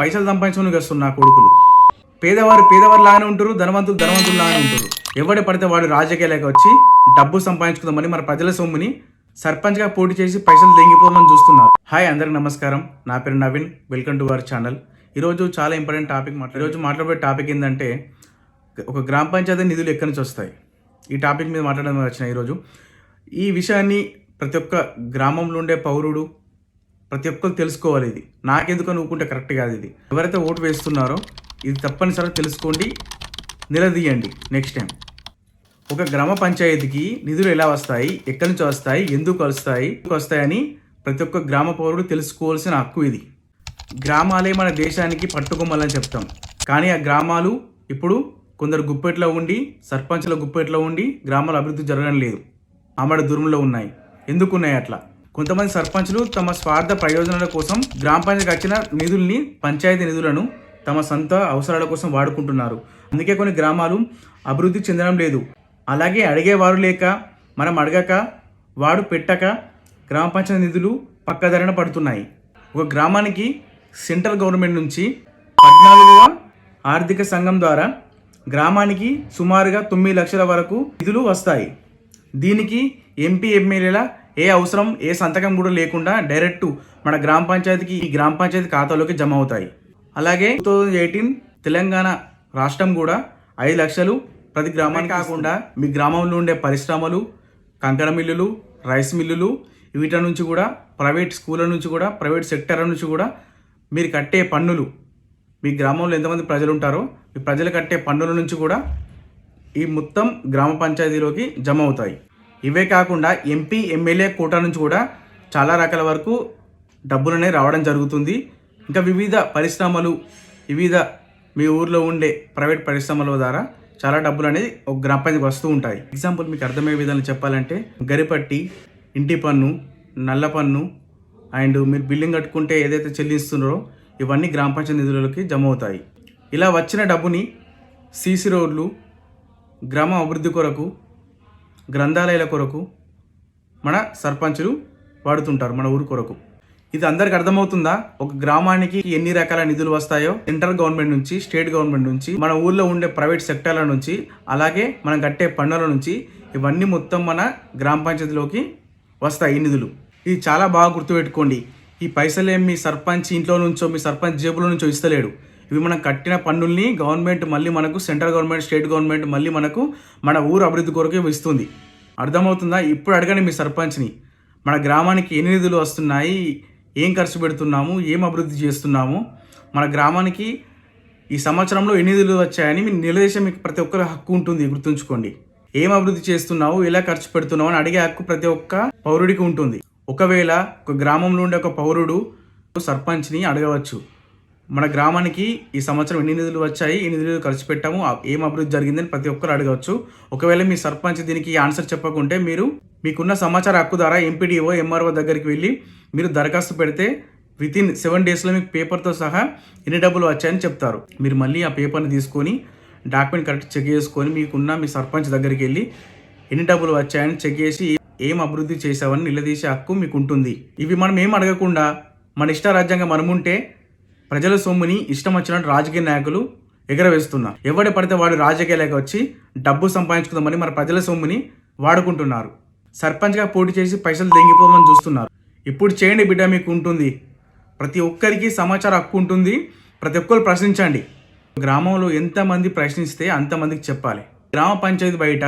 పైసలు సంపాదించుకుని వస్తున్నారు నా కొడుకులు. పేదవారు పేదవారు లాగానే ఉంటారు ధనవంతులు ధనవంతులు లాగానే ఉంటారు. ఎవడే పడితే వాడు రాజకీయాలకు వచ్చి డబ్బు సంపాదించుకుందామని మన ప్రజల సొమ్ముని సర్పంచ్గా పోటీ చేసి పైసలు దెంగిపోదామని చూస్తున్నారు. హాయ్ అందరికి నమస్కారం. నా పేరు Naveen. Welcome to our channel. ఈరోజు చాలా ఇంపార్టెంట్ టాపిక్ మాట్లా ఈరోజు మాట్లాడే టాపిక్ ఏంటంటే ఒక గ్రామ పంచాయతీ నిధులు ఎక్కడి నుంచి వస్తాయి? ఈ టాపిక్ మీద మాట్లాడడం వచ్చిన ఈరోజు. ఈ విషయాన్ని ప్రతి ఒక్క గ్రామంలో ఉండే పౌరుడు ప్రతి ఒక్కరు తెలుసుకోవాలి ఇది. నాకెందుకు అనుకుంటే కరెక్ట్ కాదు ఇది. ఎవరైతే ఓటు వేస్తున్నారో ఇది తప్పనిసరిగా తెలుసుకోండి నిలదీయండి. నెక్స్ట్ టైం ఒక గ్రామ పంచాయతీకి నిధులు ఎలా వస్తాయి ఎక్కడి నుంచి వస్తాయి ఎందుకు వస్తాయి ఎందుకు వస్తాయని ప్రతి ఒక్క గ్రామ పౌరుడు తెలుసుకోవాల్సిన హక్కు ఇది. గ్రామాలే మన దేశానికి పట్టుకొమ్మలని చెప్తాం. కానీ ఆ గ్రామాలు ఇప్పుడు కొందరు గుప్పెట్లో ఉండి సర్పంచ్ల గుప్పెట్లో ఉండి గ్రామాల అభివృద్ధి జరగడం లేదు. ఆమడ దూరంలో ఉన్నాయి. ఎందుకు ఉన్నాయి అట్లా? కొంతమంది సర్పంచులు తమ స్వార్థ ప్రయోజనాల కోసం గ్రామ పంచాయతీకి వచ్చిన నిధుల్ని పంచాయతీ నిధులను తమ సొంత అవసరాల కోసం వాడుకుంటున్నారు. అందుకే కొన్ని గ్రామాలు అభివృద్ధి చెందడం లేదు. అలాగే అడిగేవారు లేక మనం అడగక వాడు పెట్టక గ్రామ పంచాయతీ నిధులు పక్కదారిన పడుతున్నాయి. ఒక గ్రామానికి సెంట్రల్ గవర్నమెంట్ నుంచి పద్నాలుగవ ఆర్థిక సంఘం ద్వారా గ్రామానికి సుమారుగా తొమ్మిది లక్షల వరకు నిధులు వస్తాయి. దీనికి ఎంపీ ఎమ్మెల్యేల ఏ అవసరం ఏ సంతకం కూడా లేకుండా డైరెక్ట్ మన గ్రామ పంచాయతీకి ఈ గ్రామ పంచాయతీ ఖాతాలోకి జమ అవుతాయి. అలాగే టూ థౌజండ్ ఎయిటీన్ తెలంగాణ రాష్ట్రం కూడా ఐదు లక్షలు ప్రతి గ్రామానికి కాకుండా మీ గ్రామంలో ఉండే పరిశ్రమలు కంకర మిల్లులు రైస్ మిల్లులు వీటి నుంచి కూడా ప్రైవేట్ స్కూళ్ళ నుంచి కూడా ప్రైవేట్ సెక్టర్ నుంచి కూడా మీరు కట్టే పన్నులు మీ గ్రామంలో ఎంతమంది ప్రజలు ఉంటారో మీ ప్రజలు కట్టే పన్నుల నుంచి కూడా ఈ మొత్తం గ్రామ పంచాయతీలోకి జమ అవుతాయి. ఇవే కాకుండా ఎంపీ ఎమ్మెల్యే కోటా నుంచి కూడా చాలా రకాల వరకు డబ్బులనే రావడం జరుగుతుంది. ఇంకా వివిధ పరిశ్రమలు వివిధ మీ ఊర్లో ఉండే ప్రైవేట్ పరిశ్రమల ద్వారా చాలా డబ్బులు అనేది ఒక గ్రామ పంచాయతీకి వస్తూ ఉంటాయి. ఎగ్జాంపుల్ మీకు అర్థమయ్యే విధంగా చెప్పాలంటే గరిపట్టి ఇంటి పన్ను నల్ల పన్ను అండ్ మీరు బిల్డింగ్ కట్టుకుంటే ఏదైతే చెల్లిస్తున్నారో ఇవన్నీ గ్రామ పంచాయతీ నిధులకి జమ అవుతాయి. ఇలా వచ్చిన డబ్బుని సీసీ రోడ్లు గ్రామ అభివృద్ధి కొరకు గ్రంథాలయాల కొరకు మన సర్పంచులు వాడుతుంటారు మన ఊరు కొరకు. ఇది అందరికి అర్థమవుతుందా? ఒక గ్రామానికి ఎన్ని రకాల నిధులు వస్తాయో? సెంట్రల్ గవర్నమెంట్ నుంచి స్టేట్ గవర్నమెంట్ నుంచి మన ఊర్లో ఉండే ప్రైవేట్ సెక్టార్ల నుంచి అలాగే మనం కట్టే పన్నుల నుంచి ఇవన్నీ మొత్తం మన గ్రామ పంచాయతీలోకి వస్తాయి ఈ నిధులు. ఇది చాలా బాగా గుర్తుపెట్టుకోండి. ఈ పైసలేం మీ సర్పంచ్ ఇంట్లో నుంచో మీ సర్పంచ్ జేబులో నుంచో ఇస్తలేడు. ఇవి మనం కట్టిన పన్నుల్ని గవర్నమెంట్ మళ్ళీ మనకు సెంట్రల్ గవర్నమెంట్ స్టేట్ గవర్నమెంట్ మళ్ళీ మనకు మన ఊరు అభివృద్ధి కొరకు ఇస్తుంది. అర్థమవుతుందా? ఇప్పుడు అడగండి మీ సర్పంచ్ని. మన గ్రామానికి ఎన్ని నిధులు వస్తున్నాయి? ఏం ఖర్చు పెడుతున్నాము? ఏం అభివృద్ధి చేస్తున్నాము? మన గ్రామానికి ఈ సంవత్సరంలో ఎన్ని నిధులు వచ్చాయని మీ నిలదేశం మీకు ప్రతి ఒక్కరి హక్కు ఉంటుంది గుర్తుంచుకోండి. ఏం అభివృద్ధి చేస్తున్నావు? ఎలా ఖర్చు పెడుతున్నావు? అని అడిగే హక్కు ప్రతి ఒక్క పౌరుడికి ఉంటుంది. ఒకవేళ ఒక గ్రామంలో ఉండే ఒక పౌరుడు సర్పంచ్ని అడగవచ్చు. మన గ్రామానికి ఈ సంవత్సరం ఎన్ని నిధులు వచ్చాయి ఎన్ని నిధులు ఖర్చు పెట్టాము ఏం అభివృద్ధి జరిగిందని ప్రతి ఒక్కరు అడగవచ్చు. ఒకవేళ మీ సర్పంచ్ దీనికి ఆన్సర్ చెప్పకుంటే మీరు మీకున్న సమాచార హక్కు ద్వారా ఎంపీడీఓ ఎంఆర్ఓ దగ్గరికి వెళ్ళి మీరు దరఖాస్తు పెడితే విత్ ఇన్ సెవెన్ డేస్లో మీకు పేపర్తో సహా ఎన్ని డబ్బులు వచ్చాయని చెప్తారు. మీరు మళ్ళీ ఆ పేపర్ని తీసుకొని డాక్యుమెంట్ కరెక్ట్ చెక్ చేసుకొని మీకున్న మీ సర్పంచ్ దగ్గరికి వెళ్ళి ఎన్ని డబ్బులు వచ్చాయని చెక్ చేసి ఏం అభివృద్ధి చేసావని నిలదీసే హక్కు మీకు ఉంటుంది ఇవి మనం ఏం అడగకుండా మన ఇష్ట రాజ్యాంగం మనముంటే ప్రజల సొమ్ముని ఇష్టం వచ్చినట్టు రాజకీయ నాయకులు ఎగరవేస్తున్నారు. ఎవడ పడితే వాడు రాజకీయాలకు వచ్చి డబ్బు సంపాదించుకుందామని మన ప్రజల సొమ్ముని వాడుకుంటున్నారు. సర్పంచ్గా పోటీ చేసి పైసలు దెంగిపోమని చూస్తున్నారు. ఇప్పుడు చేయండి బిడ్డ మీకు ఉంటుంది. ప్రతి ఒక్కరికి సమాచార హక్కు ఉంటుంది. ప్రతి ఒక్కరు ప్రశ్నించండి. గ్రామంలో ఎంతమంది ప్రశ్నిస్తే అంతమందికి చెప్పాలి. గ్రామ పంచాయతీ బయట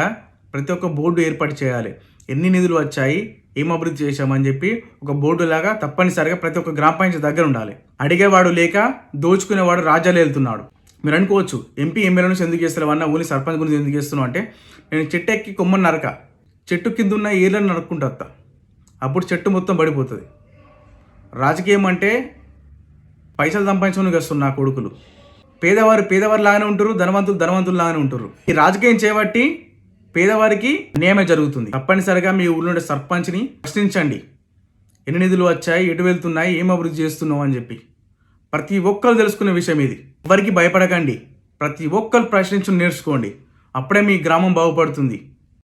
ప్రతి ఒక్క బోర్డు ఏర్పాటు చేయాలి. ఎన్ని నిధులు వచ్చాయి ఏం అభివృద్ధి చేశామని చెప్పి ఒక బోర్డు లాగా తప్పనిసరిగా ప్రతి ఒక్క గ్రామ పంచాయతీ దగ్గర ఉండాలి. అడిగేవాడు లేక దోచుకునేవాడు రాజ్యాలు వెళ్తున్నాడు. మీరు అనుకోవచ్చు ఎంపీ ఎమ్మెల్యే నుంచి ఎందుకు చేస్తారు అన్న ఓన్లీ సర్పంచ్ గురించి ఎందుకు చేస్తున్నావు అంటే నేను చెట్టు ఎక్కి కొమ్మని నరక చెట్టు కింద ఉన్న ఏర్లను నరుక్కుంటా అప్పుడు చెట్టు మొత్తం పడిపోతుంది. రాజకీయం అంటే పైసలు సంపాదించుకుని వస్తున్నారు నా కొడుకులు. పేదవారు పేదవారు లాగానే ఉంటారు ధనవంతులు ధనవంతులు లాగానే ఉంటారు. ఈ రాజకీయం చేయబట్టి పేదవారికి నియమం జరుగుతుంది. తప్పనిసరిగా మీ ఊళ్ళో ఉండే సర్పంచ్ని ప్రశ్నించండి. ఎన్ని నిధులు వచ్చాయి ఎటు వెళ్తున్నాయి ఏం అభివృద్ధి చేస్తున్నావు అని చెప్పి. ప్రతి ఒక్కరు తెలుసుకునే విషయం ఇది. ఎవరికి భయపడకండి. ప్రతి ఒక్కరు ప్రశ్నించు నేర్చుకోండి. అప్పుడే మీ గ్రామం బాగుపడుతుంది.